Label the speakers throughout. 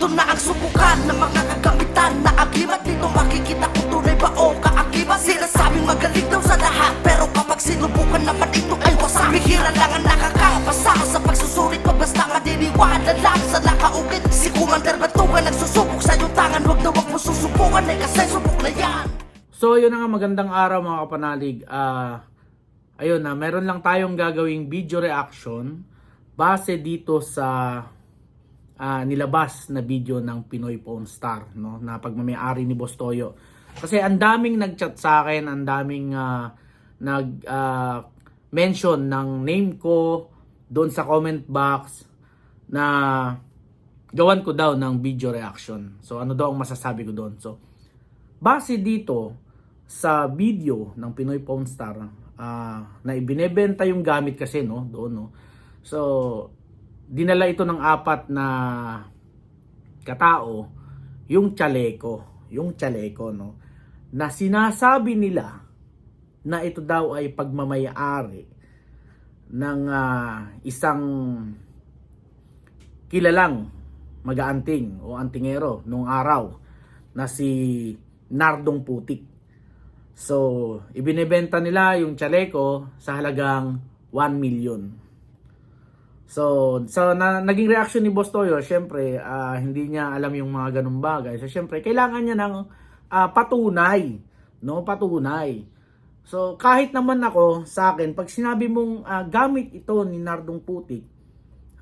Speaker 1: Ito na ang subukan ng mga kagamitan na aglimat Dito makikita kung tunay ba o kaakibat Sinasabing magaling daw sa lahat Pero kapag sinubukan naman ito ay wasak Bihira lang ang nakakapasa sa pagsusulit pa Basta madiniwala lang sa nakaukit Si Commander Batugan nagsusubok sa iyong tangan Huwag na huwag mo susubukan. Eh kasi subok na yan.
Speaker 2: So, yun na nga magandang araw mga kapanalig. Ah, ayun na, meron lang tayong gagawing video reaction base dito sa ah, nilabas na video ng Pinoy Pawn Star, no, na pagmamayari ni Boss Toyo. Kasi ang daming nag-chat sa akin, ang daming ah, nag ah, mention ng name ko doon sa comment box na gawan ko daw ng video reaction. So, ano daw ang masasabi ko doon? So, base dito sa video ng Pinoy Pawn Star ah, na ibinebenta yung gamit kasi no doon no so dinala ito ng apat na katao yung chaleco yung chaleco no na sinasabi nila na ito daw ay pagmamayari ng ah, isang kilalang mag-aanting o antingero nung araw na si Nardong Putik. So, ibinebenta nila yung chaleco sa halagang 1 million. So, so na, naging reaction ni Boss Toyo, syempre, ah, hindi niya alam yung mga ganung bagay. So, syempre, kailangan niya ng ah, patunay. No, patunay. So, kahit naman ako, sa akin, pag sinabi mong ah, gamit ito ni Nardong Putik,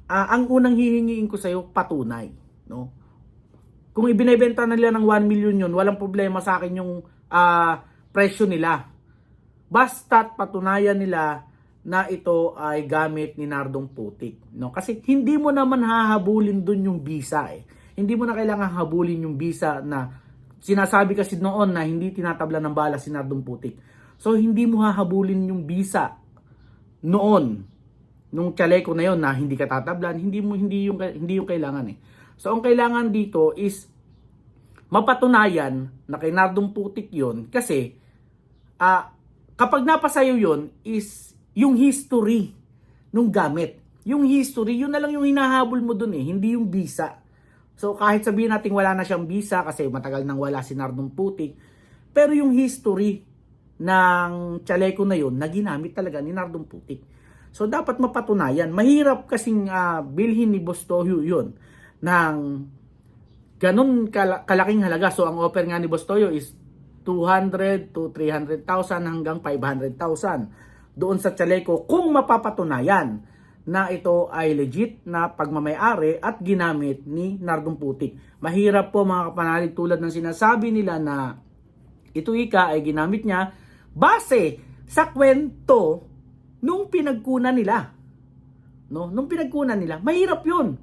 Speaker 2: ah, ang unang hihingiin ko sa'yo, patunay. No? Kung ibinebenta nila ng 1 million yun, walang problema sa akin yung ah, presyo nila. Basta't patunayan nila na ito ay gamit ni Nardong Putik. No? Kasi hindi mo naman hahabulin dun yung visa eh. Hindi mo na kailangan habulin yung visa na sinasabi kasi noon na hindi tinatabla ng bala si Nardong Putik. So hindi mo hahabulin yung visa noon nung chaleco na yon na hindi ka tatablan, hindi mo hindi yung hindi yung kailangan eh. So ang kailangan dito is mapatunayan na kay Nardong Putik yon kasi ah kapag napasayo yon is yung history nung gamit. Yung history, yun na lang yung hinahabol mo dun eh, hindi yung visa. So kahit sabihin natin wala na siyang visa kasi matagal nang wala si Nardong Putik, pero yung history ng chaleco na yun na ginamit talaga ni Nardong Putik. So dapat mapatunayan. Mahirap kasing ah, bilhin ni Boss Toyo yun ng ganun kala- kalaking halaga. So ang offer nga ni Boss Toyo is 200 to 300,000 hanggang 500,000 doon sa chaleco kung mapapatunayan na ito ay legit na pagmamayari at ginamit ni Nardong Putik. Mahirap po mga kapanalig tulad ng sinasabi nila na ito ika ay ginamit niya base sa kwento nung pinagkunan nila. No, nung pinagkunan nila, mahirap 'yun.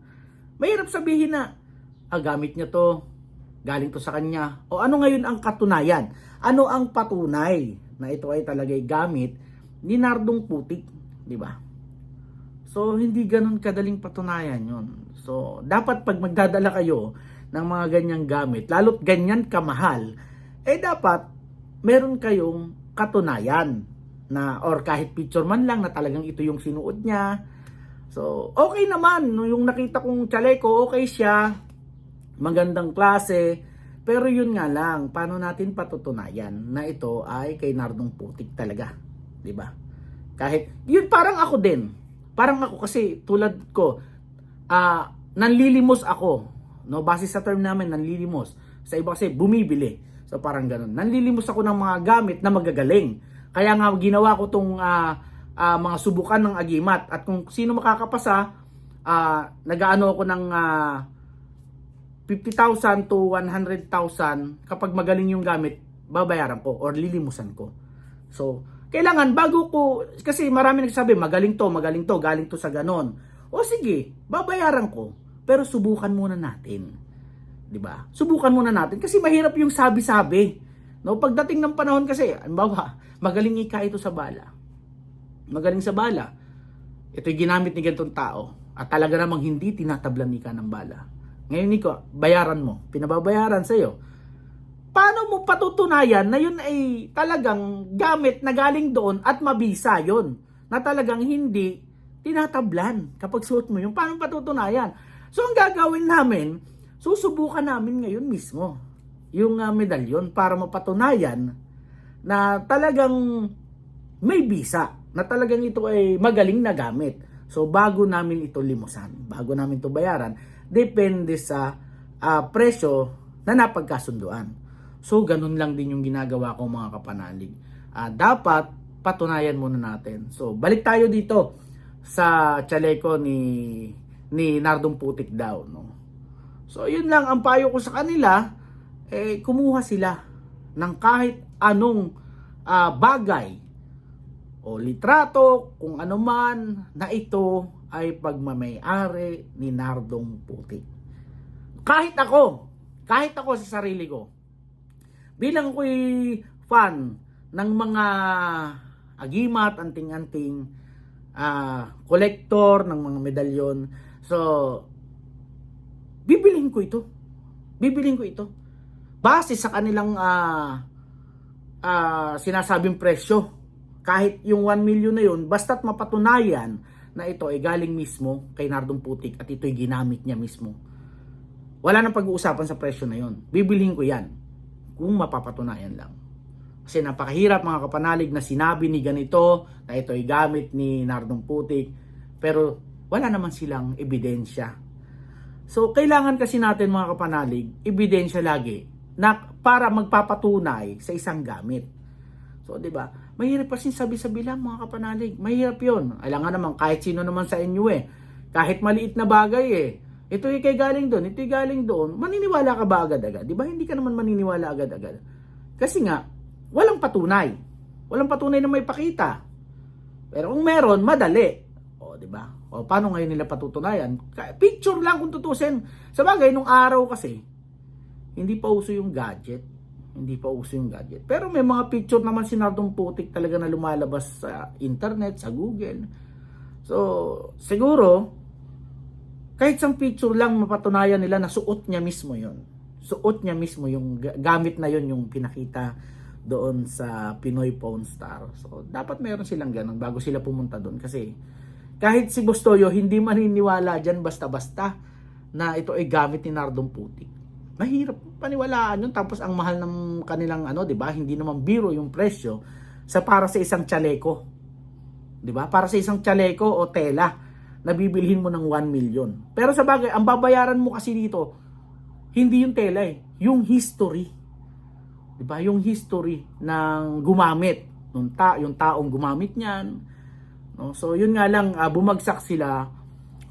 Speaker 2: Mahirap sabihin na ah, gamit niya to, galing to sa kanya. O ano ngayon ang katunayan? Ano ang patunay na ito ay talagay gamit ni Nardong Putik, di ba? So, hindi ganun kadaling patunayan yon. So, dapat pag magdadala kayo ng mga ganyang gamit, lalo't ganyan kamahal, eh dapat meron kayong katunayan na or kahit picture man lang na talagang ito yung sinuot niya. So, okay naman. Yung nakita kong chaleco, okay siya. Magandang klase. Pero yun nga lang, paano natin patutunayan na ito ay kay Nardong Putik talaga? 'Di ba? Kahit, yun parang ako din. Parang ako kasi tulad ko, ah nanlilimos ako. No, base sa term namin, nanlilimos. Sa iba kasi bumibili. So parang ganun. Nanlilimos ako ng mga gamit na magagaling. Kaya nga ginawa ko tong ah, ah, mga subukan ng agimat. At kung sino makakapasa, ah, nagaano ako ng ah, 50,000 to 100,000 kapag magaling yung gamit, babayaran ko or lilimusan ko. So, kailangan bago ko, kasi marami nagsabi, magaling to, magaling to, galing to sa ganon. O sige, babayaran ko. Pero subukan muna natin. 'Di ba? Subukan muna natin kasi mahirap yung sabi-sabi. No, pagdating ng panahon kasi, halimbawa, magaling ika ito sa bala. Magaling sa bala. Ito'y ginamit ni ganitong tao at talaga namang hindi tinatablan ni ka ng bala. Ngayon, Nico, bayaran mo. Pinababayaran sa iyo. Paano mo patutunayan na yun ay talagang gamit na galing doon at mabisa yon na talagang hindi tinatablan kapag suot mo yung paano patutunayan? So, ang gagawin namin, susubukan namin ngayon mismo yung ah, medalyon para mapatunayan na talagang may bisa, na talagang ito ay magaling na gamit. So bago namin ito limusan, bago namin ito bayaran, depende sa ah, presyo na napagkasunduan. So ganun lang din yung ginagawa ko mga kapanalig. Ah, dapat patunayan muna natin. So balik tayo dito sa chaleco ni ni Nardong Putik daw, no. So yun lang ang payo ko sa kanila, eh kumuha sila ng kahit anong ah, bagay o litrato, kung ano man na ito ay pagmamayari ni Nardong Putik. Kahit ako, kahit ako sa sarili ko, bilang ako'y fan ng mga agimat, anting-anting, ah, kolektor ng mga medalyon. So, bibilhin ko ito. Bibilhin ko ito. Base sa kanilang ah, ah, sinasabing presyo. Kahit yung 1 million na yun, basta't mapatunayan na ito ay galing mismo kay Nardong Putik at ito'y ginamit niya mismo. Wala nang pag-uusapan sa presyo na yon. Bibilhin ko yan kung mapapatunayan lang. Kasi napakahirap mga kapanalig na sinabi ni ganito na ito ay gamit ni Nardong Putik pero wala naman silang ebidensya. So kailangan kasi natin mga kapanalig, ebidensya lagi na para magpapatunay sa isang gamit. So 'di ba? Mahirap kasi sabi-sabi lang mga kapanalig. Mahirap 'yon. Alam nga naman kahit sino naman sa inyo eh. Kahit maliit na bagay eh. Ito ay kay galing doon, ito ay galing doon. Maniniwala ka ba agad-agad? 'Di ba? Hindi ka naman maniniwala agad-agad. Kasi nga walang patunay. Walang patunay na may pakita. Pero kung meron, madali. O, di ba? O, paano ngayon nila patutunayan? Picture lang kung tutusin. Sa bagay, nung araw kasi, hindi pa uso yung gadget. Hindi pa uso yung gadget. Pero may mga picture naman si Nardong Putik talaga na lumalabas sa internet, sa Google. So, siguro, kahit sa picture lang mapatunayan nila na suot niya mismo yon Suot niya mismo yung ga- gamit na yon yung pinakita doon sa Pinoy Pawn Star. So, dapat meron silang ganun bago sila pumunta doon. Kasi, kahit si Bustoyo, hindi maniniwala dyan basta-basta na ito ay gamit ni Nardong Putik. Mahirap paniwalaan yun. Tapos, ang mahal ng kanilang, ano, di ba? Hindi naman biro yung presyo sa para sa isang chaleco. Di ba? Para sa isang chaleco o tela na bibilhin mo ng 1 million. Pero sa bagay, ang babayaran mo kasi dito, hindi yung tela eh, yung history. 'Di ba? Yung history ng gumamit nung ta yung taong gumamit niyan. No? So yun nga lang ah, bumagsak sila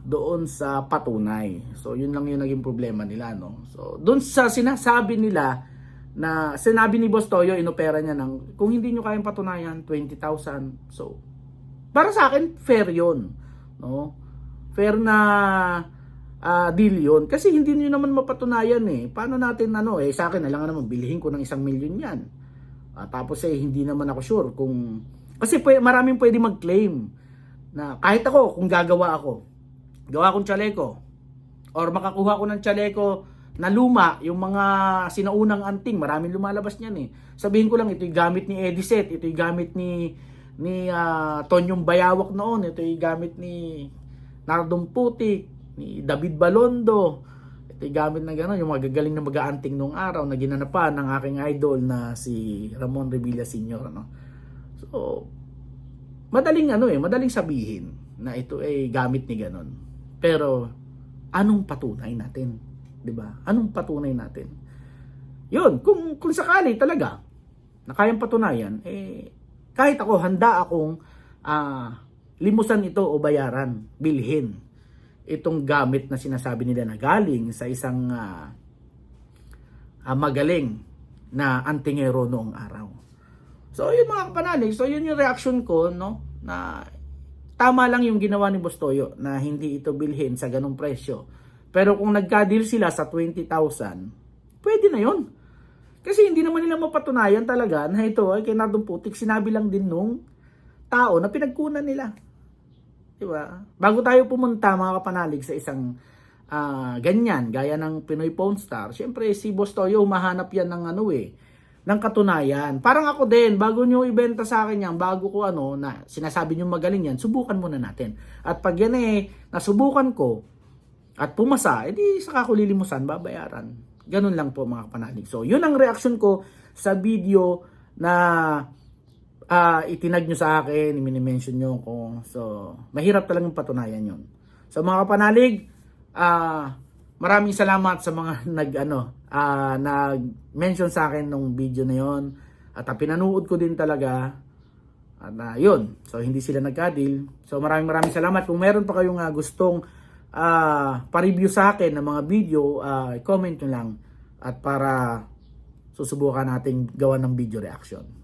Speaker 2: doon sa patunay. So yun lang yung naging problema nila no. So doon sa sinasabi nila na sinabi ni Boss Toyo inopera niya ng kung hindi niyo kayang patunayan 20,000. So para sa akin fair 'yon, no? Fair na ah deal yun. Kasi hindi nyo naman mapatunayan eh. Paano natin ano eh, sa akin, alam nga naman, bilhin ko ng isang milyon yan. Ah, tapos eh, hindi naman ako sure kung... Kasi pwede, maraming pwede mag-claim na kahit ako, kung gagawa ako, gawa akong chaleco, or makakuha ko ng chaleco na luma, yung mga sinaunang anting, maraming lumalabas niyan eh. Sabihin ko lang, ito'y gamit ni Ediset, ito'y gamit ni ni ah, Tonyong Bayawak noon, ito'y gamit ni Nardong Putik, ni David Balondo. Ito'y gamit na gano'n, yung magagaling na mag-aanting nung araw na ginanapan ng aking idol na si Ramon Revilla Sr. Ano? So, madaling ano eh, madaling sabihin na ito ay gamit ni ganon. Pero, anong patunay natin? 'Di ba? Anong patunay natin? Yun, kung, kung sakali talaga na kayang patunayan, eh, kahit ako, handa akong ah, limusan ito o bayaran, bilhin itong gamit na sinasabi nila na galing sa isang ah, ah, magaling na antingero noong araw. So, yun mga kapanalig. So, yun yung reaction ko, no? Na tama lang yung ginawa ni Bostoyo na hindi ito bilhin sa ganong presyo. Pero kung nagka-deal sila sa 20,000, pwede na yun. Kasi hindi naman nila mapatunayan talaga na ito ay kay Nardong Putik. Sinabi lang din nung tao na pinagkunan nila. Diba? Bago tayo pumunta mga kapanalig sa isang ah, ganyan, gaya ng Pinoy Pawn Star, syempre si Boss Toyo humahanap yan ng ano eh, ng katunayan. Parang ako din, bago nyo ibenta sa akin yan, bago ko ano, na sinasabi nyo magaling yan, subukan muna natin. At pag yan eh, nasubukan ko, at pumasa, edi saka ko lilimusan, babayaran. Ganun lang po mga kapanalig. So, yun ang reaction ko sa video na ah itinag nyo sa akin, mini-mention nyo ko. So, mahirap talagang patunayan yun. So, mga kapanalig, ah maraming salamat sa mga nag ano, ah nag-mention sa akin nung video na yon at ah, pinanood ko din talaga at na yun. So hindi sila nagka-deal. So maraming maraming salamat. Kung meron pa kayong ah, gustong ah, pa-review sa akin ng mga video, ah, comment nyo lang at para susubukan nating gawa ng video reaction.